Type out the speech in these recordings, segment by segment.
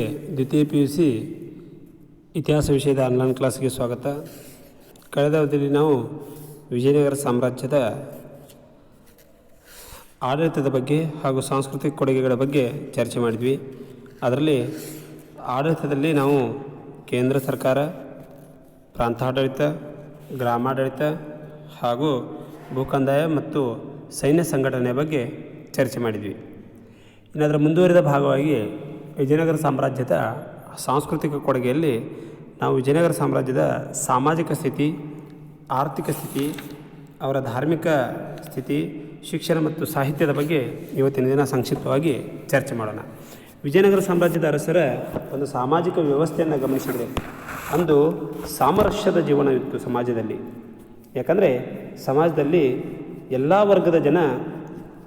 ದ್ವಿತೀಯ P U C ಇತಿಹಾಸ ವಿಷಯದ ಆನ್ಲೈನ್ ಕ್ಲಾಸ್ಗೆ ಸ್ವಾಗತ. ಕಳೆದ ಅವಧಿಯಲ್ಲಿ ನಾವು ವಿಜಯನಗರ ಸಾಮ್ರಾಜ್ಯದ ಆಡಳಿತದ ಬಗ್ಗೆ ಹಾಗೂ ಸಾಂಸ್ಕೃತಿಕ ಕೊಡುಗೆಗಳ ಬಗ್ಗೆ ಚರ್ಚೆ ಮಾಡಿದ್ವಿ. ಅದರಲ್ಲಿ ಆಡಳಿತದಲ್ಲಿ ನಾವು ಕೇಂದ್ರ ಸರ್ಕಾರ, ಪ್ರಾಂತಾಡಳಿತ, ಗ್ರಾಮಾಡಳಿತ ಹಾಗೂ ಭೂಕಂದಾಯ ಮತ್ತು ಸೈನ್ಯ ಸಂಘಟನೆಯ ಬಗ್ಗೆ ಚರ್ಚೆ ಮಾಡಿದ್ವಿ. ಇನ್ನು ಅದರ ಮುಂದುವರಿದ ಭಾಗವಾಗಿ ವಿಜಯನಗರ ಸಾಮ್ರಾಜ್ಯದ ಸಾಂಸ್ಕೃತಿಕ ಕೊಡುಗೆಯಲ್ಲಿ ನಾವು ವಿಜಯನಗರ ಸಾಮ್ರಾಜ್ಯದ ಸಾಮಾಜಿಕ ಸ್ಥಿತಿ, ಆರ್ಥಿಕ ಸ್ಥಿತಿ, ಅವರ ಧಾರ್ಮಿಕ ಸ್ಥಿತಿ, ಶಿಕ್ಷಣ ಮತ್ತು ಸಾಹಿತ್ಯದ ಬಗ್ಗೆ ಇವತ್ತಿನ ದಿನ ಸಂಕ್ಷಿಪ್ತವಾಗಿ ಚರ್ಚೆ ಮಾಡೋಣ. ವಿಜಯನಗರ ಸಾಮ್ರಾಜ್ಯದ ಅರಸರ ಒಂದು ಸಾಮಾಜಿಕ ವ್ಯವಸ್ಥೆಯನ್ನು ಗಮನಿಸಿದರೆ, ಅಂದು ಸಾಮರಸ್ಯದ ಜೀವನವಿತ್ತು ಸಮಾಜದಲ್ಲಿ. ಯಾಕಂದರೆ ಸಮಾಜದಲ್ಲಿ ಎಲ್ಲ ವರ್ಗದ ಜನ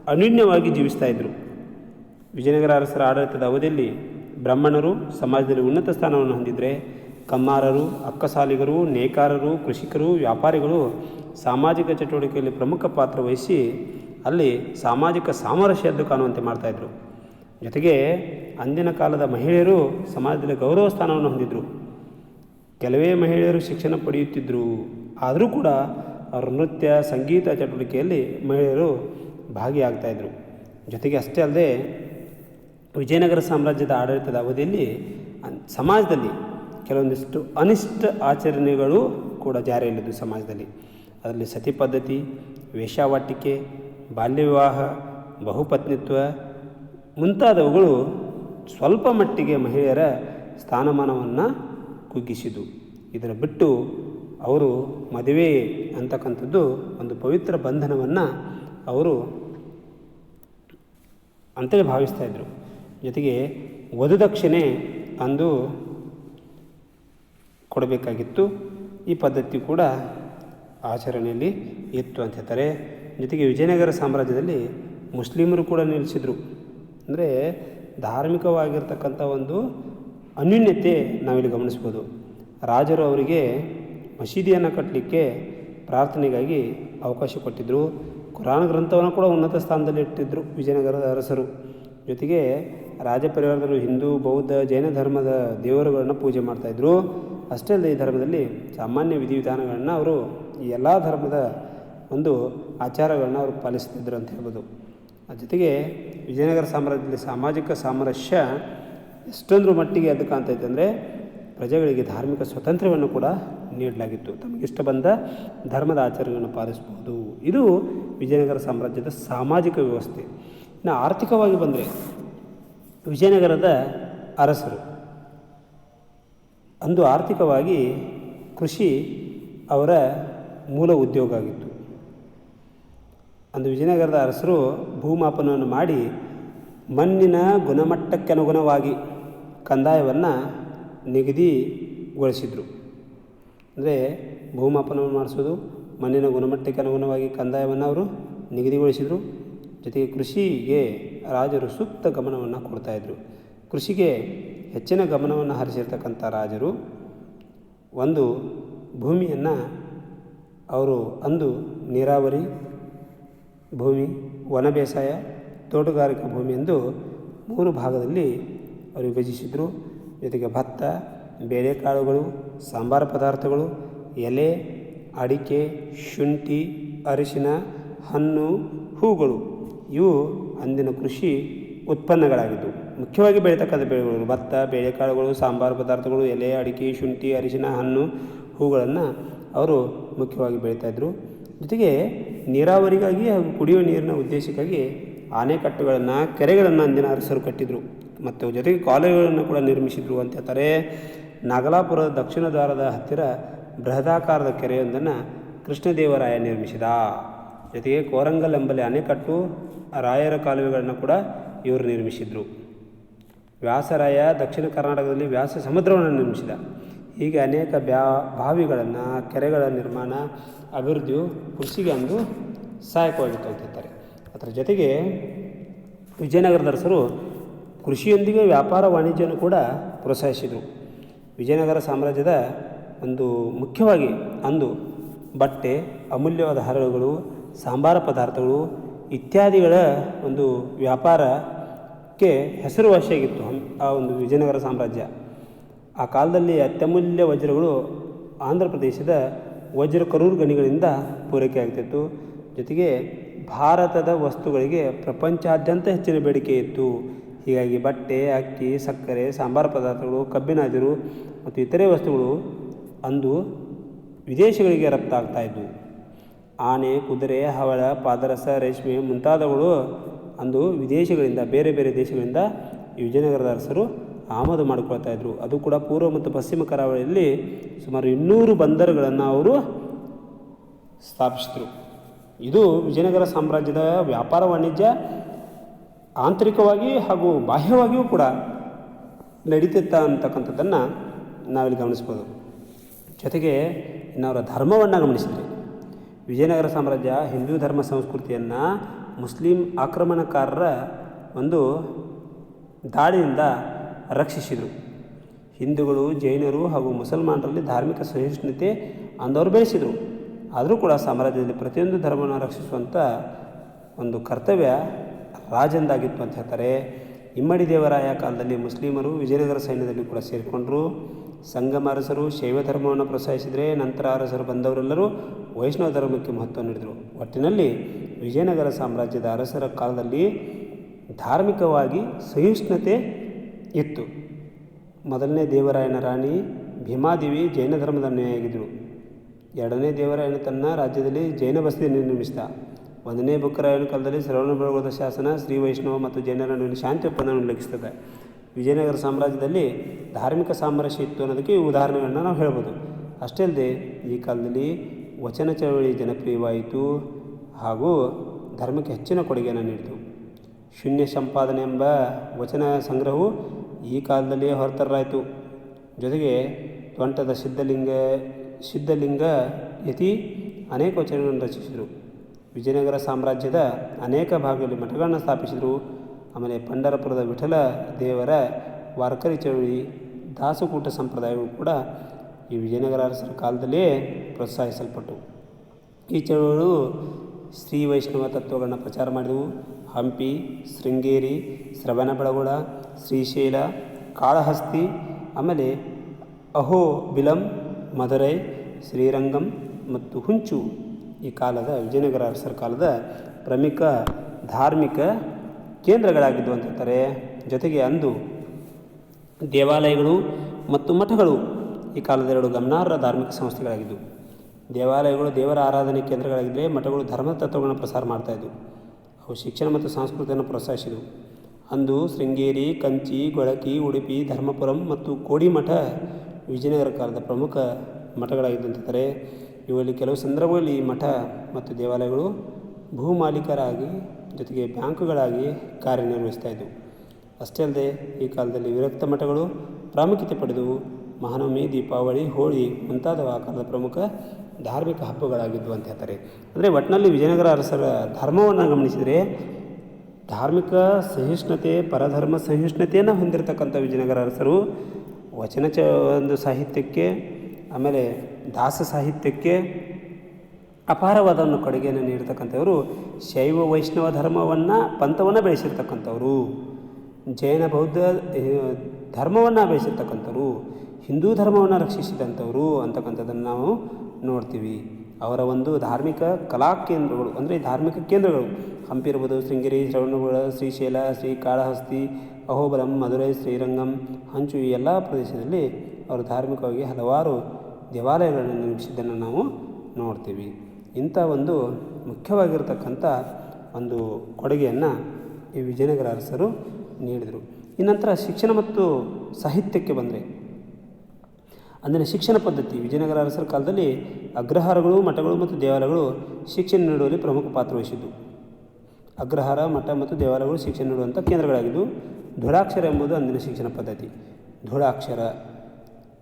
ಅನ್ಯೂನ್ಯವಾಗಿ ಜೀವಿಸ್ತಾ ಇದ್ದರು ವಿಜಯನಗರ ಅರಸರ ಆಡಳಿತದ ಅವಧಿಯಲ್ಲಿ ಬ್ರಾಹ್ಮಣರು ಸಮಾಜದಲ್ಲಿ ಉನ್ನತ ಸ್ಥಾನವನ್ನು ಹೊಂದಿದರೆ ಕಮ್ಮಾರರು, ಅಕ್ಕಸಾಲಿಗರು, ನೇಕಾರರು, ಕೃಷಿಕರು, ವ್ಯಾಪಾರಿಗಳು ಸಾಮಾಜಿಕ ಚಟುವಟಿಕೆಯಲ್ಲಿ ಪ್ರಮುಖ ಪಾತ್ರ ವಹಿಸಿ ಅಲ್ಲಿ ಸಾಮಾಜಿಕ ಸಾಮರಸ್ಯ ಎದ್ದು ಕಾಣುವಂತೆ ಮಾಡ್ತಾಯಿದ್ರು ಜೊತೆಗೆ ಅಂದಿನ ಕಾಲದ ಮಹಿಳೆಯರು ಸಮಾಜದಲ್ಲಿ ಗೌರವ ಸ್ಥಾನವನ್ನು ಹೊಂದಿದ್ದರು. ಕೆಲವೇ ಮಹಿಳೆಯರು ಶಿಕ್ಷಣ ಪಡೆಯುತ್ತಿದ್ದರು. ಆದರೂ ಕೂಡ ಅವರ ನೃತ್ಯ, ಸಂಗೀತ ಚಟುವಟಿಕೆಯಲ್ಲಿ ಮಹಿಳೆಯರು ಭಾಗಿಯಾಗ್ತಾಯಿದ್ರು ಜೊತೆಗೆ ಅಷ್ಟೇ ಅಲ್ಲದೆ ವಿಜಯನಗರ ಸಾಮ್ರಾಜ್ಯದ ಆಡಳಿತದ ಅವಧಿಯಲ್ಲಿ ಸಮಾಜದಲ್ಲಿ ಕೆಲವೊಂದಿಷ್ಟು ಅನಿಷ್ಟ ಆಚರಣೆಗಳು ಕೂಡ ಜಾರಿಯಲ್ಲಿದ್ದು ಸಮಾಜದಲ್ಲಿ. ಅದರಲ್ಲಿ ಸತಿ ಪದ್ಧತಿ, ವೇಷಾವಾಟಿಕೆ, ಬಾಲ್ಯ ವಿವಾಹ, ಬಹುಪತ್ನಿತ್ವ ಮುಂತಾದವುಗಳು ಸ್ವಲ್ಪ ಮಟ್ಟಿಗೆ ಮಹಿಳೆಯರ ಸ್ಥಾನಮಾನವನ್ನು ಕುಗ್ಗಿಸಿದವು. ಇದನ್ನು ಬಿಟ್ಟು ಅವರು ಮದುವೆ ಅಂತಕ್ಕಂಥದ್ದು ಒಂದು ಪವಿತ್ರ ಬಂಧನವನ್ನು ಅವರು ಅಂತೇಳಿ ಭಾವಿಸ್ತಾ ಇದ್ದರು ಜೊತೆಗೆ ವಧುದಕ್ಷಿಣೆ ಅಂದು ಕೊಡಬೇಕಾಗಿತ್ತು. ಈ ಪದ್ಧತಿ ಕೂಡ ಆಚರಣೆಯಲ್ಲಿ ಇತ್ತು ಅಂತ ಹೇಳ್ತಾರೆ. ಜೊತೆಗೆ ವಿಜಯನಗರ ಸಾಮ್ರಾಜ್ಯದಲ್ಲಿ ಮುಸ್ಲಿಮರು ಕೂಡ ನಿಲ್ಲಿಸಿದರು ಅಂದರೆ ಧಾರ್ಮಿಕವಾಗಿರ್ತಕ್ಕಂಥ ಒಂದು ಅನ್ಯೂನ್ಯತೆ ನಾವಿಲ್ಲಿ ಗಮನಿಸ್ಬೋದು. ರಾಜರು ಅವರಿಗೆ ಮಸೀದಿಯನ್ನು ಕಟ್ಟಲಿಕ್ಕೆ ಪ್ರಾರ್ಥನೆಗಾಗಿ ಅವಕಾಶ ಕೊಟ್ಟಿದ್ದರು ಕುರಾನ್ ಗ್ರಂಥವನ್ನು ಕೂಡ ಉನ್ನತ ಸ್ಥಾನದಲ್ಲಿ ಇಟ್ಟಿದ್ದರು ವಿಜಯನಗರದ ಅರಸರು. ಜೊತೆಗೆ ರಾಜ ಪರಿವಾರದವರು ಹಿಂದೂ, ಬೌದ್ಧ, ಜೈನ ಧರ್ಮದ ದೇವರುಗಳನ್ನು ಪೂಜೆ ಮಾಡ್ತಾಯಿದ್ರು ಅಷ್ಟೇ ಅಲ್ಲದೆ ಈ ಧರ್ಮದಲ್ಲಿ ಸಾಮಾನ್ಯ ವಿಧಿವಿಧಾನಗಳನ್ನು ಅವರು ಎಲ್ಲ ಧರ್ಮದ ಒಂದು ಆಚಾರಗಳನ್ನ ಅವರು ಪಾಲಿಸ್ತಿದ್ರು ಅಂತ ಹೇಳ್ಬೋದು. ಜೊತೆಗೆ ವಿಜಯನಗರ ಸಾಮ್ರಾಜ್ಯದಲ್ಲಿ ಸಾಮಾಜಿಕ ಸಾಮರಸ್ಯ ಎಷ್ಟೊಂದ್ರ ಮಟ್ಟಿಗೆ ಅದು ಕಾಣ್ತೈತೆ ಅಂದರೆ ಪ್ರಜೆಗಳಿಗೆ ಧಾರ್ಮಿಕ ಸ್ವಾತಂತ್ರ್ಯವನ್ನು ಕೂಡ ನೀಡಲಾಗಿತ್ತು. ತಮಗಿಷ್ಟ ಬಂದ ಧರ್ಮದ ಆಚಾರಗಳನ್ನು ಪಾಲಿಸಬಹುದು ಇದು ವಿಜಯನಗರ ಸಾಮ್ರಾಜ್ಯದ ಸಾಮಾಜಿಕ ವ್ಯವಸ್ಥೆ. ಇನ್ನು ಆರ್ಥಿಕವಾಗಿ ಬಂದರೆ ವಿಜಯನಗರದ ಅರಸರು. ಅಂದು ಆರ್ಥಿಕವಾಗಿ ಕೃಷಿ ಅವರ ಮೂಲ ಉದ್ಯೋಗ ಆಗಿತ್ತು. ಅಂದು ವಿಜಯನಗರದ ಅರಸರು ಭೂಮಾಪನವನ್ನು ಮಾಡಿ ಮಣ್ಣಿನ ಗುಣಮಟ್ಟಕ್ಕನುಗುಣವಾಗಿ ಕಂದಾಯವನ್ನು ನಿಗದಿಗೊಳಿಸಿದರು. ಅಂದರೆ ಭೂಮಾಪನವನ್ನು ಮಾಡಿಸೋದು ಮಣ್ಣಿನ ಗುಣಮಟ್ಟಕ್ಕೆ ಅನುಗುಣವಾಗಿ ಕಂದಾಯವನ್ನು ಅವರು ನಿಗದಿಗೊಳಿಸಿದರು. ಜೊತೆಗೆ ಕೃಷಿಗೆ ರಾಜರು ಸೂಕ್ತ ಗಮನವನ್ನು ಕೊಡ್ತಾಯಿದ್ರು ಕೃಷಿಗೆ ಹೆಚ್ಚಿನ ಗಮನವನ್ನು ಹರಿಸಿರ್ತಕ್ಕಂಥ ರಾಜರು ಒಂದು ಭೂಮಿಯನ್ನು ಅವರು ಅಂದು ನೀರಾವರಿ ಭೂಮಿ, ಒಣ ಬೇಸಾಯ, ತೋಟಗಾರಿಕಾ ಭೂಮಿ ಎಂದು ಮೂರು ಭಾಗದಲ್ಲಿ ಅವರು ವಿಭಜಿಸಿದರು. ಜೊತೆಗೆ ಭತ್ತ, ಬೇಳೆಕಾಳುಗಳು, ಸಾಂಬಾರು ಪದಾರ್ಥಗಳು, ಎಲೆ, ಅಡಿಕೆ, ಶುಂಠಿ, ಅರಿಶಿನ, ಹಣ್ಣು, ಹೂಗಳು. ಇವು ಅಂದಿನ ಕೃಷಿ ಉತ್ಪನ್ನಗಳಾಗಿದ್ದವು ಮುಖ್ಯವಾಗಿ ಬೆಳೀತಕ್ಕಂಥ ಬೆಳೆಗಳು ಭತ್ತ, ಬೇಳೆಕಾಳುಗಳು, ಸಾಂಬಾರು ಪದಾರ್ಥಗಳು, ಎಲೆ, ಅಡಿಕೆ, ಶುಂಠಿ, ಅರಿಶಿನ, ಹಣ್ಣು ಹೂಗಳನ್ನು ಅವರು ಮುಖ್ಯವಾಗಿ ಬೆಳೀತಾಯಿದ್ರು ಜೊತೆಗೆ ನೀರಾವರಿಗಾಗಿ ಹಾಗೂ ಕುಡಿಯುವ ನೀರಿನ ಉದ್ದೇಶಕ್ಕಾಗಿ ಆನೆಕಟ್ಟುಗಳನ್ನು, ಕೆರೆಗಳನ್ನು ಅಂದಿನ ಅರಸರು ಕಟ್ಟಿದರು. ಮತ್ತು ಜೊತೆಗೆ ಕಾಲುವೆಗಳನ್ನು ಕೂಡ ನಿರ್ಮಿಸಿದರು ಅಂತ ಹೇಳ್ತಾರೆ. ನಾಗಲಾಪುರದ ದಕ್ಷಿಣ ದ್ವಾರದ ಹತ್ತಿರ ಬೃಹದಾಕಾರದ ಕೆರೆಯೊಂದನ್ನು ಕೃಷ್ಣದೇವರಾಯ ನಿರ್ಮಿಸಿದ. ಜೊತೆಗೆ ಕೋರಂಗಲ್ ಎಂಬಲ್ಲಿ ಅಣೆಕಟ್ಟು ರಾಯರ ಕಾಲುವೆಗಳನ್ನು ಕೂಡ ಇವರು ನಿರ್ಮಿಸಿದರು. ವ್ಯಾಸರಾಯ ದಕ್ಷಿಣ ಕರ್ನಾಟಕದಲ್ಲಿ ವ್ಯಾಸ ಸಮುದ್ರವನ್ನು ನಿರ್ಮಿಸಿದ. ಹೀಗೆ ಅನೇಕ ಬ್ಯಾ, ಬಾವಿಗಳನ್ನು, ಕೆರೆಗಳ ನಿರ್ಮಾಣ, ಅಭಿವೃದ್ಧಿಯು ಕೃಷಿಗೆ ಅಂದು ಸಹಾಯಕವಾಗಿತ್ತು ಅಂತಿರ್ತಾರೆ ಅದರ ಜೊತೆಗೆ ವಿಜಯನಗರದ ಅರಸರು ಕೃಷಿಯೊಂದಿಗೆ ವ್ಯಾಪಾರ ವಾಣಿಜ್ಯವನ್ನು ಕೂಡ ಪ್ರೋತ್ಸಾಹಿಸಿದರು. ವಿಜಯನಗರ ಸಾಮ್ರಾಜ್ಯದ ಒಂದು ಮುಖ್ಯವಾಗಿ ಅಂದು ಬಟ್ಟೆ, ಅಮೂಲ್ಯವಾದ ಹರಳುಗಳು ಸಾಂಬಾರ ಪದಾರ್ಥಗಳು ಇತ್ಯಾದಿಗಳ ಒಂದು ವ್ಯಾಪಾರಕ್ಕೆ ಹೆಸರುವಾಸಿಯಾಗಿತ್ತು. ಆ ಒಂದು ವಿಜಯನಗರ ಸಾಮ್ರಾಜ್ಯ. ಆ ಕಾಲದಲ್ಲಿ ಅತ್ಯಮೂಲ್ಯ ವಜ್ರಗಳು ಆಂಧ್ರ ಪ್ರದೇಶದ ವಜ್ರ ಕರೂರು ಗಣಿಗಳಿಂದ ಪೂರೈಕೆ ಆಗ್ತಿತ್ತು. ಜೊತೆಗೆ ಭಾರತದ ವಸ್ತುಗಳಿಗೆ ಪ್ರಪಂಚಾದ್ಯಂತ ಹೆಚ್ಚಿನ ಬೇಡಿಕೆ ಇತ್ತು. ಹೀಗಾಗಿ ಬಟ್ಟೆ, ಅಕ್ಕಿ, ಸಕ್ಕರೆ, ಸಾಂಬಾರ ಪದಾರ್ಥಗಳು, ಕಬ್ಬಿನ ಅದಿರು ಮತ್ತು ಇತರೆ ವಸ್ತುಗಳು ಅಂದು ವಿದೇಶಗಳಿಗೆ ರಫ್ತಾಗ್ತಾ ಇದ್ವು. ಆನೆ, ಕುದುರೆ, ಹವಳ, ಪಾದರಸ, ರೇಷ್ಮೆ ಮುಂತಾದವುಗಳು ಅಂದು ವಿದೇಶಗಳಿಂದ, ಬೇರೆ ಬೇರೆ ದೇಶಗಳಿಂದ ಈ ವಿಜಯನಗರದ ಅರಸರು ಆಮದು ಮಾಡಿಕೊಳ್ತಾ ಇದ್ದರು ಅದು ಕೂಡ ಪೂರ್ವ ಮತ್ತು ಪಶ್ಚಿಮ ಕರಾವಳಿಯಲ್ಲಿ ಸುಮಾರು ಇನ್ನೂರು ಬಂದರುಗಳನ್ನು ಅವರು ಸ್ಥಾಪಿಸಿದರು. ಇದು ವಿಜಯನಗರ ಸಾಮ್ರಾಜ್ಯದ ವ್ಯಾಪಾರ, ವಾಣಿಜ್ಯ, ಆಂತರಿಕವಾಗಿ ಹಾಗೂ ಬಾಹ್ಯವಾಗಿಯೂ ಕೂಡ ನಡೀತಿತ್ತ ಅಂತಕ್ಕಂಥದ್ದನ್ನು ನಾವಿಲ್ಲಿ ಗಮನಿಸ್ಬೋದು. ಜೊತೆಗೆ ಇನ್ನು ಅವರ ಧರ್ಮವನ್ನು ಗಮನಿಸಿದರೆ ವಿಜಯನಗರ ಸಾಮ್ರಾಜ್ಯ ಹಿಂದೂ ಧರ್ಮ ಸಂಸ್ಕೃತಿಯನ್ನು ಮುಸ್ಲಿಂ ಆಕ್ರಮಣಕಾರರ ಒಂದು ದಾಳಿಯಿಂದ ರಕ್ಷಿಸಿದರು. ಹಿಂದೂಗಳು, ಜೈನರು ಹಾಗೂ ಮುಸಲ್ಮಾನರಲ್ಲಿ ಧಾರ್ಮಿಕ ಸಹಿಷ್ಣುತೆ ಅಂದವರು ಬೆಳೆಸಿದರು. ಆದರೂ ಕೂಡ ಸಾಮ್ರಾಜ್ಯದಲ್ಲಿ ಪ್ರತಿಯೊಂದು ಧರ್ಮವನ್ನು ರಕ್ಷಿಸುವಂಥ ಒಂದು ಕರ್ತವ್ಯ ರಾಜಂದಾಗಿತ್ತು ಅಂತ ಹೇಳ್ತಾರೆ. ಇಮ್ಮಡಿ ದೇವರಾಯ ಕಾಲದಲ್ಲಿ ಮುಸ್ಲಿಮರು ವಿಜಯನಗರ ಸೈನ್ಯದಲ್ಲಿ ಕೂಡ ಸೇರಿಕೊಂಡರು. ಸಂಗಮ ಅರಸರು, ಶೈವ ಧರ್ಮವನ್ನು ಪ್ರೋತ್ಸಾಹಿಸಿದರೆ ನಂತರ ಅರಸರು ಬಂದವರೆಲ್ಲರೂ ವೈಷ್ಣವ ಧರ್ಮಕ್ಕೆ ಮಹತ್ವ ನೀಡಿದರು. ಒಟ್ಟಿನಲ್ಲಿ ವಿಜಯನಗರ ಸಾಮ್ರಾಜ್ಯದ ಅರಸರ ಕಾಲದಲ್ಲಿ ಧಾರ್ಮಿಕವಾಗಿ ಸಹಿಷ್ಣುತೆ ಇತ್ತು. ಮೊದಲನೇ ದೇವರಾಯನ ರಾಣಿ ಭೀಮಾದೇವಿ ಜೈನ ಧರ್ಮದ ಅನ್ಯಾಯಿಯಾಗಿದ್ದರು. ಎರಡನೇ ದೇವರಾಯನ ತನ್ನ ರಾಜ್ಯದಲ್ಲಿ ಜೈನ ಬಸ್ತಿಯನ್ನು ನಿರ್ಮಿಸಿದ. ಒಂದನೇ ಬುಕ್ಕರಾಯನ ಕಾಲದಲ್ಲಿ ಶ್ರವಣ ಬೆಳಗೊಳದ ಶಾಸನ ಶ್ರೀ ವೈಷ್ಣವ ಮತ್ತು ಜೈನರ ನಡುವಿನ ಶಾಂತಿ ಒಪ್ಪಂದವನ್ನು ಉಲ್ಲೇಖಿಸ್ತದೆ ವಿಜಯನಗರ ಸಾಮ್ರಾಜ್ಯದಲ್ಲಿ ಧಾರ್ಮಿಕ ಸಾಮರಸ್ಯ ಇತ್ತು ಅನ್ನೋದಕ್ಕೆ ಈ ಉದಾಹರಣೆಗಳನ್ನ ನಾವು ಹೇಳ್ಬೋದು. ಅಷ್ಟೇ ಅಲ್ಲದೆ ಈ ಕಾಲದಲ್ಲಿ ವಚನ ಚಳವಳಿ ಜನಪ್ರಿಯವಾಯಿತು ಹಾಗೂ ಧರ್ಮಕ್ಕೆ ಹೆಚ್ಚಿನ ಕೊಡುಗೆಯನ್ನು ನೀಡಿತು. ಶೂನ್ಯ ಸಂಪಾದನೆ ಎಂಬ ವಚನ ಸಂಗ್ರಹವು ಈ ಕಾಲದಲ್ಲಿಯೇ ಹೊರತರಲಾಯಿತು. ಜೊತೆಗೆ ತ್ವಂಟದ ಸಿದ್ಧಲಿಂಗ ಸಿದ್ಧಲಿಂಗ ಯತಿ ಅನೇಕ ವಚನಗಳನ್ನು ರಚಿಸಿದರು. ವಿಜಯನಗರ ಸಾಮ್ರಾಜ್ಯದ ಅನೇಕ ಭಾಗಗಳಲ್ಲಿ ಮಠಗಳನ್ನು ಸ್ಥಾಪಿಸಿದರು. ಆಮೇಲೆ ಪಂಡರಪುರದ ವಿಠಲ ದೇವರ ವಾರ್ಕರಿ ಚಳುವಳಿ, ದಾಸಕೂಟ ಸಂಪ್ರದಾಯವು ಕೂಡ ಈ ವಿಜಯನಗರ ಅರಸರ ಕಾಲದಲ್ಲೇ ಪ್ರೋತ್ಸಾಹಿಸಲ್ಪಟ್ಟವು ಈ ಚಳುವಳಿಗಳು ಶ್ರೀ ವೈಷ್ಣವ ತತ್ವಗಳನ್ನು ಪ್ರಚಾರ ಮಾಡಿದವು. ಹಂಪಿ, ಶೃಂಗೇರಿ ಶ್ರವಣಬೆಳಗೊಳ ಶ್ರೀಶೈಲ, ಕಾಳಹಸ್ತಿ, ಆಮೇಲೆ ಅಹೋ ಬಿಲಂ, ಮಧುರೈ, ಶ್ರೀರಂಗಂ ಮತ್ತು ಹುಂಚು ಈ ಕಾಲದ ವಿಜಯನಗರ ಅರಸರ ಕಾಲದ ಪ್ರಮುಖ ಧಾರ್ಮಿಕ ಕೇಂದ್ರಗಳಾಗಿದ್ದವು ಅಂತ ಹೇಳ್ತಾರೆ. ಜೊತೆಗೆ ಅಂದು ದೇವಾಲಯಗಳು ಮತ್ತು ಮಠಗಳು ಈ ಕಾಲದ ಎರಡು ಗಮನಾರ್ಹ ಧಾರ್ಮಿಕ ಸಂಸ್ಥೆಗಳಾಗಿದ್ದವು ದೇವಾಲಯಗಳು ದೇವರ ಆರಾಧನೆ ಕೇಂದ್ರಗಳಾಗಿದ್ದರೆ ಮಠಗಳು ಧರ್ಮದ ತತ್ವಗಳನ್ನು ಪ್ರಸಾರ ಮಾಡ್ತಾಯಿದ್ವು ಅವು ಶಿಕ್ಷಣ ಮತ್ತು ಸಂಸ್ಕೃತಿಯನ್ನು ಪ್ರೋತ್ಸಾಹಿಸಿದವು. ಅಂದು ಶೃಂಗೇರಿ, ಕಂಚಿ, ಗೊಳಕಿ, ಉಡುಪಿ, ಧರ್ಮಪುರಂ ಮತ್ತು ಕೋಡಿಮಠ ವಿಜಯನಗರ ಕಾಲದ ಪ್ರಮುಖ ಮಠಗಳಾಗಿದ್ದು ಇವರಲ್ಲಿ ಕೆಲವು ಸಂದರ್ಭಗಳಲ್ಲಿ ಮಠ ಮತ್ತು ದೇವಾಲಯಗಳು ಭೂಮಾಲೀಕರಾಗಿ ಜೊತೆಗೆ ಬ್ಯಾಂಕುಗಳಾಗಿ ಕಾರ್ಯನಿರ್ವಹಿಸ್ತಾ ಇದ್ದವು ಅಷ್ಟೇ ಅಲ್ಲದೆ ಈ ಕಾಲದಲ್ಲಿ ವಿರಕ್ತ ಮಠಗಳು ಪ್ರಾಮುಖ್ಯತೆ ಪಡೆದವು. ಮಹಾನವಮಿ, ದೀಪಾವಳಿ, ಹೋಳಿ ಮುಂತಾದವು ಆ ಕಾಲದ ಪ್ರಮುಖ ಧಾರ್ಮಿಕ ಹಬ್ಬಗಳಾಗಿದ್ದವು ಅಂತ ಹೇಳ್ತಾರೆ. ಅಂದರೆ ಒಟ್ಟಿನಲ್ಲಿ ವಿಜಯನಗರ ಅರಸರ ಧರ್ಮವನ್ನು ಗಮನಿಸಿದರೆ ಧಾರ್ಮಿಕ ಸಹಿಷ್ಣುತೆ, ಪರಧರ್ಮ ಸಹಿಷ್ಣುತೆಯನ್ನು ಹೊಂದಿರತಕ್ಕಂಥ ವಿಜಯನಗರ ಅರಸರು ವಚನ ಚ, ಒಂದು ಸಾಹಿತ್ಯಕ್ಕೆ, ಆಮೇಲೆ ದಾಸ ಸಾಹಿತ್ಯಕ್ಕೆ ಅಪಾರವಾದ ಕೊಡುಗೆಯನ್ನು ನೀಡತಕ್ಕಂಥವರು ಶೈವ ವೈಷ್ಣವ ಧರ್ಮವನ್ನು, ಪಂಥವನ್ನು ಬೆಳೆಸಿರ್ತಕ್ಕಂಥವ್ರು. ಜೈನ ಬೌದ್ಧ ಧರ್ಮವನ್ನು ಬೆಳೆಸಿರ್ತಕ್ಕಂಥವ್ರು, ಹಿಂದೂ ಧರ್ಮವನ್ನು ರಕ್ಷಿಸಿದಂಥವರು ಅಂತಕ್ಕಂಥದ್ದನ್ನು ನಾವು ನೋಡ್ತೀವಿ. ಅವರ ಒಂದು ಧಾರ್ಮಿಕ ಕಲಾ ಕೇಂದ್ರಗಳು, ಅಂದರೆ ಧಾರ್ಮಿಕ ಕೇಂದ್ರಗಳು. ಹಂಪಿ ಇರ್ಬೋದು ಶೃಂಗೇರಿ, ಶ್ರವಣಗುಳ, ಶ್ರೀಶೈಲ ಶ್ರೀಕಾಳಹಸ್ತಿ ಅಹೋಬಲಂ ಮಧುರೈ, ಶ್ರೀರಂಗಂ, ಹಂಚು ಈ ಎಲ್ಲ ಪ್ರದೇಶದಲ್ಲಿ ಅವರು ಧಾರ್ಮಿಕವಾಗಿ ಹಲವಾರು ದೇವಾಲಯಗಳನ್ನು ನಿರ್ಮಿಸಿದ್ದನ್ನು ನಾವು ನೋಡ್ತೀವಿ. ಇಂಥ ಒಂದು ಮುಖ್ಯವಾಗಿರತಕ್ಕಂಥ ಒಂದು ಕೊಡುಗೆಯನ್ನು ಈ ವಿಜಯನಗರ ಅರಸರು ನೀಡಿದರು. ಈ ಶಿಕ್ಷಣ ಮತ್ತು ಸಾಹಿತ್ಯಕ್ಕೆ ಬಂದರೆ ಅಂದಿನ ಶಿಕ್ಷಣ ಪದ್ಧತಿ, ವಿಜಯನಗರ ಅರಸರ ಕಾಲದಲ್ಲಿ ಅಗ್ರಹಾರಗಳು, ಮಠಗಳು ಮತ್ತು ದೇವಾಲಯಗಳು ಶಿಕ್ಷಣ ನೀಡುವಲ್ಲಿ ಪ್ರಮುಖ ಪಾತ್ರ ವಹಿಸಿದ್ದು. ಅಗ್ರಹಾರ, ಮಠ ಮತ್ತು ದೇವಾಲಯಗಳು ಶಿಕ್ಷಣ ನೀಡುವಂಥ ಕೇಂದ್ರಗಳಾಗಿದ್ದು ಧುಳಾಕ್ಷರ ಎಂಬುದು ಅಂದಿನ ಶಿಕ್ಷಣ ಪದ್ಧತಿ. ಧುಳಾಕ್ಷರ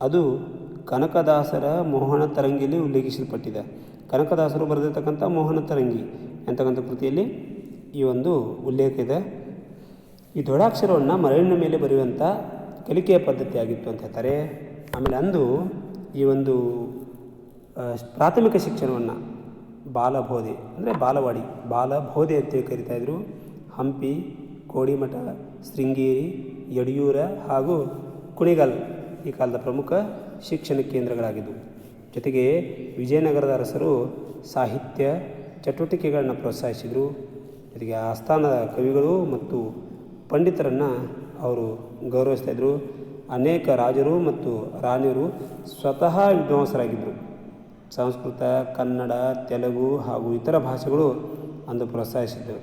ಅದು ಕನಕದಾಸರ ಮೋಹನ ತರಂಗಿಯಲ್ಲಿ ಉಲ್ಲೇಖಿಸಲ್ಪಟ್ಟಿದೆ. ಕನಕದಾಸರು ಬರೆದಿರ್ತಕ್ಕಂಥ ಮೋಹನ ತರಂಗಿ ಅಂತಕ್ಕಂಥ ಕೃತಿಯಲ್ಲಿ ಈ ಒಂದು ಉಲ್ಲೇಖ ಇದೆ. ಈ ದೊಡ್ಡಾಕ್ಷರವನ್ನು ಮರಳಿನ ಮೇಲೆ ಬರೆಯುವಂಥ ಕಲಿಕೆಯ ಪದ್ಧತಿಯಾಗಿತ್ತು ಅಂತ ಹೇಳ್ತಾರೆ. ಆಮೇಲೆ ಅಂದು ಈ ಒಂದು ಪ್ರಾಥಮಿಕ ಶಿಕ್ಷಣವನ್ನು ಬಾಲಬೋಧೆ, ಅಂದರೆ ಬಾಲವಾಡಿ, ಬಾಲಬೋಧೆ ಅಂತೇಳಿ ಕರಿತಾಯಿದ್ರು ಹಂಪಿ, ಕೋಡಿಮಠ, ಶೃಂಗೇರಿ, ಯಡಿಯೂರ ಹಾಗೂ ಕುಣಿಗಲ್ ಈ ಕಾಲದ ಪ್ರಮುಖ ಶಿಕ್ಷಣ ಕೇಂದ್ರಗಳಾಗಿದ್ದವು ಜೊತೆಗೆ ವಿಜಯನಗರದ ಅರಸರು ಸಾಹಿತ್ಯ ಚಟುವಟಿಕೆಗಳನ್ನು ಪ್ರೋತ್ಸಾಹಿಸಿದರು. ಜೊತೆಗೆ ಆಸ್ಥಾನದ ಕವಿಗಳು ಮತ್ತು ಪಂಡಿತರನ್ನು ಅವರು ಗೌರವಿಸ್ತಾ ಇದ್ದರು ಅನೇಕ ರಾಜರು ಮತ್ತು ರಾಣಿಯರು ಸ್ವತಃ ವಿದ್ವಾಂಸರಾಗಿದ್ದರು. ಸಂಸ್ಕೃತ, ಕನ್ನಡ, ತೆಲುಗು ಹಾಗೂ ಇತರ ಭಾಷೆಗಳು ಅಂದು ಪ್ರೋತ್ಸಾಹಿಸಿದ್ದವು.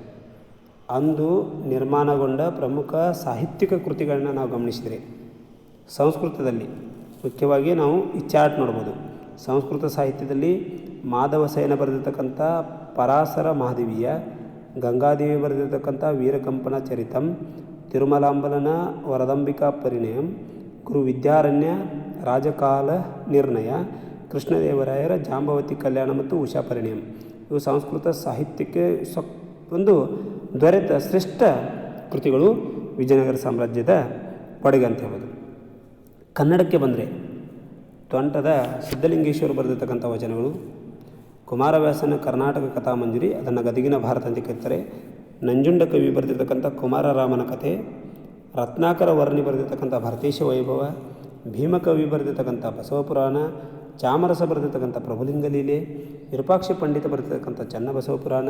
ಅಂದು ನಿರ್ಮಾಣಗೊಂಡ ಪ್ರಮುಖ ಸಾಹಿತ್ಯಿಕ ಕೃತಿಗಳನ್ನ ನಾವು ಗಮನಿಸಿದರೆ, ಸಂಸ್ಕೃತದಲ್ಲಿ ಮುಖ್ಯವಾಗಿ ನಾವು ಈ ಚಾರ್ಟ್ ನೋಡ್ಬೋದು. ಸಂಸ್ಕೃತ ಸಾಹಿತ್ಯದಲ್ಲಿ ಮಾಧವ ಸೇನ ಬರೆದಿರ್ತಕ್ಕಂಥ ಪರಾಸರ ಮಹಾದೇವಿಯ ಗಂಗಾದೇವಿ ಬರೆದಿರತಕ್ಕಂಥ ವೀರಕಂಪನ ಚರಿತಂ, ತಿರುಮಲಾಂಬಲನ ವರದಂಬಿಕಾ ಪರಿಣಯಂ, ಗುರು ವಿದ್ಯಾರಣ್ಯ ರಾಜಕಾಲ ನಿರ್ಣಯ, ಕೃಷ್ಣದೇವರಾಯರ ಜಾಂಬವತಿ ಕಲ್ಯಾಣ ಮತ್ತು ಉಷಾ ಪರಿಣಯಂ. ಇವು ಸಂಸ್ಕೃತ ಸಾಹಿತ್ಯಕ್ಕೆ ಒಂದು ದೊರೆತ ಶ್ರೇಷ್ಠ ಕೃತಿಗಳು ವಿಜಯನಗರ ಸಾಮ್ರಾಜ್ಯದ ಅಂತ ಹೇಳೋದು ಕನ್ನಡಕ್ಕೆ ಬಂದರೆ ತೋಂಟದ ಸಿದ್ಧಲಿಂಗೇಶ್ವರ ಬರೆದಿರ್ತಕ್ಕಂಥ ವಚನಗಳು ಕುಮಾರವ್ಯಾಸನ ಕರ್ನಾಟಕ ಕಥಾಮಂಜರಿ, ಅದನ್ನು ಗದಗಿನ ಭಾರತ ಅಂತ ಕರೀತಾರೆ. ನಂಜುಂಡ ಕವಿ ಬರೆದಿರ್ತಕ್ಕಂಥ ಕುಮಾರರಾಮನ ಕಥೆ ರತ್ನಾಕರ ವರ್ಣಿ ಬರೆದಿರ್ತಕ್ಕಂಥ ಭರತೇಶ ವೈಭವ, ಭೀಮಕವಿ ಬರೆದಿರ್ತಕ್ಕಂಥ ಬಸವಪುರಾಣ, ಚಾಮರಸ ಬರೆದಿರ್ತಕ್ಕಂಥ ಪ್ರಭುಲಿಂಗ ಲೀಲೆ, ವಿರೂಪಾಕ್ಷ ಪಂಡಿತ ಬರೆದಿರ್ತಕ್ಕಂಥ ಚನ್ನಬಸವ ಪುರಾಣ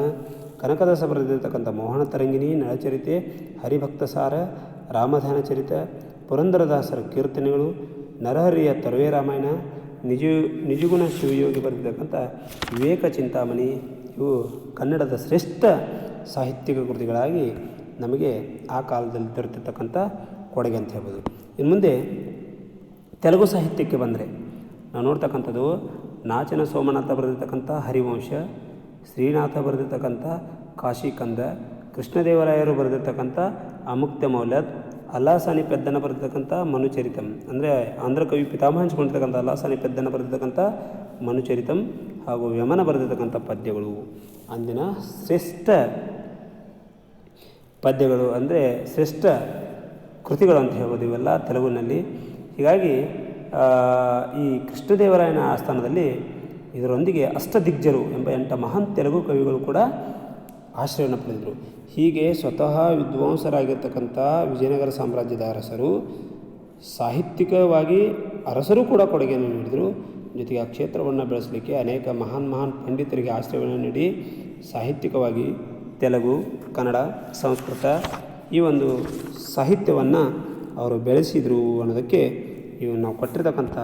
ಕನಕದಾಸ ಬರೆದಿರ್ತಕ್ಕಂಥ ಮೋಹನ ತರಂಗಿಣಿ, ನಳಚರಿತೆ, ಹರಿಭಕ್ತ ಸಾರ, ರಾಮಧಾನ ಚರಿತ, ಪುರಂದರದಾಸರ ಕೀರ್ತನೆಗಳು, ನರಹರಿಯ ತರುವೆ ರಾಮಾಯಣ ನಿಜ ನಿಜಗುಣ ಶಿವಯೋಗಿ ಬರೆದಿರ್ತಕ್ಕಂಥ ವಿವೇಕ ಚಿಂತಾಮಣಿ, ಇವು ಕನ್ನಡದ ಶ್ರೇಷ್ಠ ಸಾಹಿತ್ಯಿಕ ಕೃತಿಗಳಾಗಿ ನಮಗೆ ಆ ಕಾಲದಲ್ಲಿ ದೊರೆತಿರ್ತಕ್ಕಂಥ ಕೊಡುಗೆ ಅಂತ ಹೇಳ್ಬೋದು. ಇನ್ನು ಮುಂದೆ ತೆಲುಗು ಸಾಹಿತ್ಯಕ್ಕೆ ಬಂದರೆ ನಾವು ನೋಡ್ತಕ್ಕಂಥದ್ದು ನಾಚನ ಸೋಮನಾಥ ಬರೆದಿರ್ತಕ್ಕಂಥ ಹರಿವಂಶ, ಶ್ರೀನಾಥ ಬರೆದಿರ್ತಕ್ಕಂಥ ಕಾಶಿಕಂದ, ಕೃಷ್ಣದೇವರಾಯರು ಬರೆದಿರ್ತಕ್ಕಂಥ ಅಮುಕ್ತ ಮೌಲ್ಯದ್ ಅಲ್ಲಾಸಾನಿ ಪೆದ್ದನ ಬರೆದಿರ್ತಕ್ಕಂಥ ಮನುಚರಿತಂ. ಅಂದರೆ ಆಂಧ್ರ ಕವಿ ಪಿತಾಮಹ ಹಂಚಿಕೊಂಡಿರ್ತಕ್ಕಂಥ ಅಲ್ಲಾಸಾನಿ ಪೆದ್ದನ ಬರೆದಿರ್ತಕ್ಕಂಥ ಮನುಚರಿತಂ ಹಾಗೂ ವ್ಯಮನ ಬರೆದಿರ್ತಕ್ಕಂಥ ಪದ್ಯಗಳು. ಅಂದಿನ ಶ್ರೇಷ್ಠ ಪದ್ಯಗಳು ಅಂದರೆ ಶ್ರೇಷ್ಠ ಕೃತಿಗಳು ಅಂತ ಹೇಳ್ಬೋದು ಇವೆಲ್ಲ ತೆಲುಗಿನಲ್ಲಿ. ಹೀಗಾಗಿ ಈ ಕೃಷ್ಣದೇವರಾಯನ ಆಸ್ಥಾನದಲ್ಲಿ ಇದರೊಂದಿಗೆ ಅಷ್ಟದಿಗ್ಜರು ಎಂಬ ಎಂಟ ಮಹಾನ್ ತೆಲುಗು ಕವಿಗಳು ಕೂಡ ಆಶ್ರಯವನ್ನು ಪಡೆದರು. ಹೀಗೆ ಸ್ವತಃ ವಿದ್ವಾಂಸರಾಗಿರ್ತಕ್ಕಂಥ ವಿಜಯನಗರ ಸಾಮ್ರಾಜ್ಯದ ಅರಸರು ಸಾಹಿತ್ಯಿಕವಾಗಿ ಅರಸರು ಕೂಡ ಕೊಡುಗೆಯನ್ನು ನೀಡಿದರು. ಜೊತೆಗೆ ಆ ಕ್ಷೇತ್ರವನ್ನು ಬೆಳೆಸಲಿಕ್ಕೆ ಅನೇಕ ಮಹಾನ್ ಮಹಾನ್ ಪಂಡಿತರಿಗೆ ಆಶ್ರಯವನ್ನು ನೀಡಿ ಸಾಹಿತ್ಯಿಕವಾಗಿ ತೆಲುಗು, ಕನ್ನಡ, ಸಂಸ್ಕೃತ ಈ ಒಂದು ಸಾಹಿತ್ಯವನ್ನು ಅವರು ಬೆಳೆಸಿದರು ಅನ್ನೋದಕ್ಕೆ ಇವು ನಾವು ಕೊಟ್ಟಿರ್ತಕ್ಕಂಥ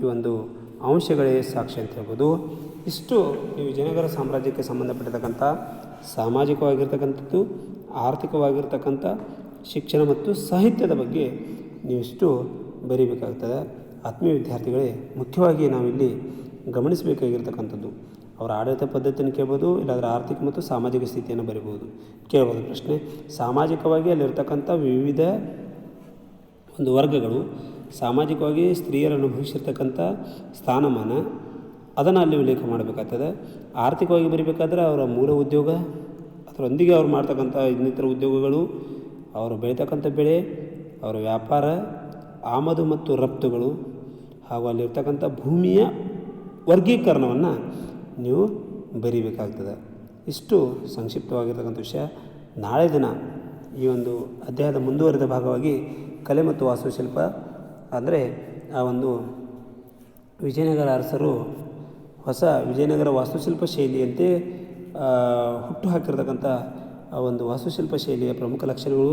ಈ ಒಂದು ಅಂಶಗಳೇ ಸಾಕ್ಷಿ ಅಂತ ಹೇಳ್ಬೋದು. ಇಷ್ಟು ಈ ವಿಜಯನಗರ ಸಾಮ್ರಾಜ್ಯಕ್ಕೆ ಸಂಬಂಧಪಟ್ಟಿರ್ತಕ್ಕಂಥ ಸಾಮಾಜಿಕವಾಗಿರ್ತಕ್ಕಂಥದ್ದು, ಆರ್ಥಿಕವಾಗಿರ್ತಕ್ಕಂಥ ಶಿಕ್ಷಣ ಮತ್ತು ಸಾಹಿತ್ಯದ ಬಗ್ಗೆ ನೀವಿಷ್ಟು ಬರೀಬೇಕಾಗ್ತದೆ. ಆತ್ಮೀಯ ವಿದ್ಯಾರ್ಥಿಗಳೇ, ಮುಖ್ಯವಾಗಿ ನಾವಿಲ್ಲಿ ಗಮನಿಸಬೇಕಾಗಿರ್ತಕ್ಕಂಥದ್ದು. ಅವರ ಆಡಳಿತ ಪದ್ಧತಿಯನ್ನು ಕೇಳ್ಬೋದು, ಇಲ್ಲಾಂದರೆ ಆರ್ಥಿಕ ಮತ್ತು ಸಾಮಾಜಿಕ ಸ್ಥಿತಿಯನ್ನು ಬರಿಬೋದು. ಕೇಳ್ಬೋದು ಪ್ರಶ್ನೆ. ಸಾಮಾಜಿಕವಾಗಿ ಅಲ್ಲಿರ್ತಕ್ಕಂಥ ವಿವಿಧ ಒಂದು ವರ್ಗಗಳು, ಸಾಮಾಜಿಕವಾಗಿ ಸ್ತ್ರೀಯರು ಅನುಭವಿಸಿರ್ತಕ್ಕಂಥ ಸ್ಥಾನಮಾನ ಅದನ್ನು ಅಲ್ಲಿ ಉಲ್ಲೇಖ ಮಾಡಬೇಕಾಗ್ತದೆ. ಆರ್ಥಿಕವಾಗಿ ಬರೀಬೇಕಾದ್ರೆ ಅವರ ಮೂಲ ಉದ್ಯೋಗ, ಅದರೊಂದಿಗೆ ಅವ್ರು ಮಾಡ್ತಕ್ಕಂಥ ಇನ್ನಿತರ ಉದ್ಯೋಗಗಳು, ಅವರು ಬೆಳೀತಕ್ಕಂಥ ಬೆಳೆ, ಅವರ ವ್ಯಾಪಾರ, ಆಮದು ಮತ್ತು ರಫ್ತುಗಳು, ಹಾಗೂ ಅಲ್ಲಿರ್ತಕ್ಕಂಥ ಭೂಮಿಯ ವರ್ಗೀಕರಣವನ್ನು ನೀವು ಬರೀಬೇಕಾಗ್ತದೆ. ಇಷ್ಟು ಸಂಕ್ಷಿಪ್ತವಾಗಿರ್ತಕ್ಕಂಥ ವಿಷಯ. ನಾಳೆ ದಿನ ಈ ಒಂದು ಅಧ್ಯಾಯದ ಮುಂದುವರಿದ ಭಾಗವಾಗಿ ಕಲೆ ಮತ್ತು ವಾಸ್ತುಶಿಲ್ಪ, ಅಂದರೆ ಆ ಒಂದು ವಿಜಯನಗರ ಅರಸರು ಹೊಸ ವಿಜಯನಗರ ವಾಸ್ತುಶಿಲ್ಪ ಶೈಲಿಯಂತೆ ಹುಟ್ಟು ಹಾಕಿರ್ತಕ್ಕಂಥ ಆ ಒಂದು ವಾಸ್ತುಶಿಲ್ಪ ಶೈಲಿಯ ಪ್ರಮುಖ ಲಕ್ಷಣಗಳು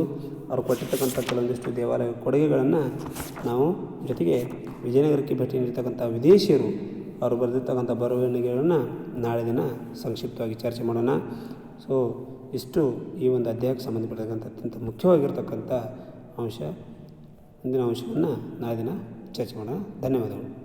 ಅವರು ಕೊಟ್ಟಿರ್ತಕ್ಕಂಥ ಕೆಲವೊಂದಿಷ್ಟು ದೇವಾಲಯ ಕೊಡುಗೆಗಳನ್ನು ನಾವು ಜೊತೆಗೆ ವಿಜಯನಗರಕ್ಕೆ ಭೇಟಿ ನೀಡಿರ್ತಕ್ಕಂಥ ವಿದೇಶಿಯರು ಅವರು ಬರೆದಿರ್ತಕ್ಕಂಥ ಬರವಣಿಗೆಗಳನ್ನು ನಾಳೆ ದಿನ ಸಂಕ್ಷಿಪ್ತವಾಗಿ ಚರ್ಚೆ ಮಾಡೋಣ. ಸೊ ಇಷ್ಟು ಈ ಒಂದು ಅಧ್ಯಾಯಕ್ಕೆ ಸಂಬಂಧಪಟ್ಟಂಥ ಅತ್ಯಂತ ಮುಖ್ಯವಾಗಿರ್ತಕ್ಕಂಥ ಅಂಶ, ಮುಂದಿನ ಅಂಶವನ್ನು ನಾಳೆ ದಿನ ಚರ್ಚೆ ಮಾಡೋಣ. ಧನ್ಯವಾದಗಳು.